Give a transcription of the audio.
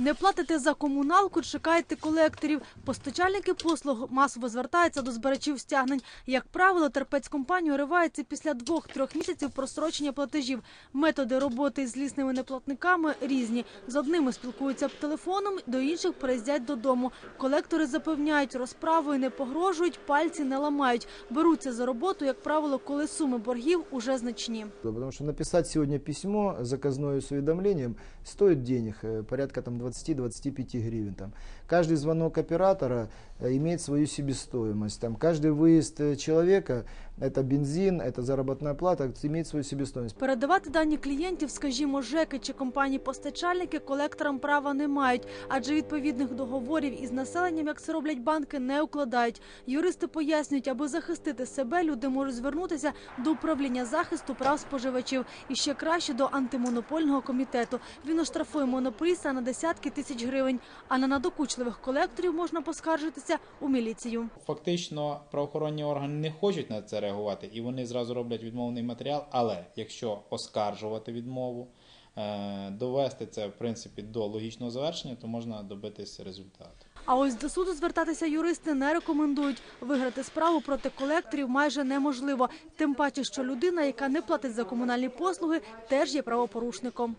Не платите за комуналку, чекаєте колекторів. Постачальники послуг масово звертаються до збирачів стягнень. Як правило, терпецькомпанія уривається після двох-трьох місяців просрочення платежів. Методи роботи з лісними неплатниками різні. З одними спілкуються телефоном, до інших приїздять додому. Колектори запевняють, розправою не погрожують, пальці не ламають. Беруться за роботу, як правило, коли суми боргів уже значні. Потому что написать сегодня письмо заказное с уведомлением стоит денег, э, порядка там 20-25 гривен. Там. Каждый звонок оператора э, имеет свою себестоимость. Там, каждый выезд э, человека, это бензин, это заработная плата, имеет свою себестоимость. Передавати дані клієнтів, скажімо, ЖЕКи чи компанії-постачальники колекторам права не мають, адже відповідних договорів із населенням, як це роблять банки, не укладають. Юристи пояснюють, аби захистити себе, люди можуть звернутися до управління захисту прав споживачів і ще краще до антимонопольного комітету. Він оштрафує монополіста на десятки тисяч гривень. А на надокучливих колекторів можна поскаржитися у міліцію. Фактично правоохоронні органи не хочуть на це реагувати, і вони зразу роблять відмовний матеріал. Але якщо оскаржувати відмову, е, довести це в принципі до логічного завершення, то можна добитися результату. А ось до суду звертатися юристи не рекомендують. Виграти справу проти колекторів майже неможливо. Тим паче, що людина, яка не платить за комунальні послуги, теж є правопорушником.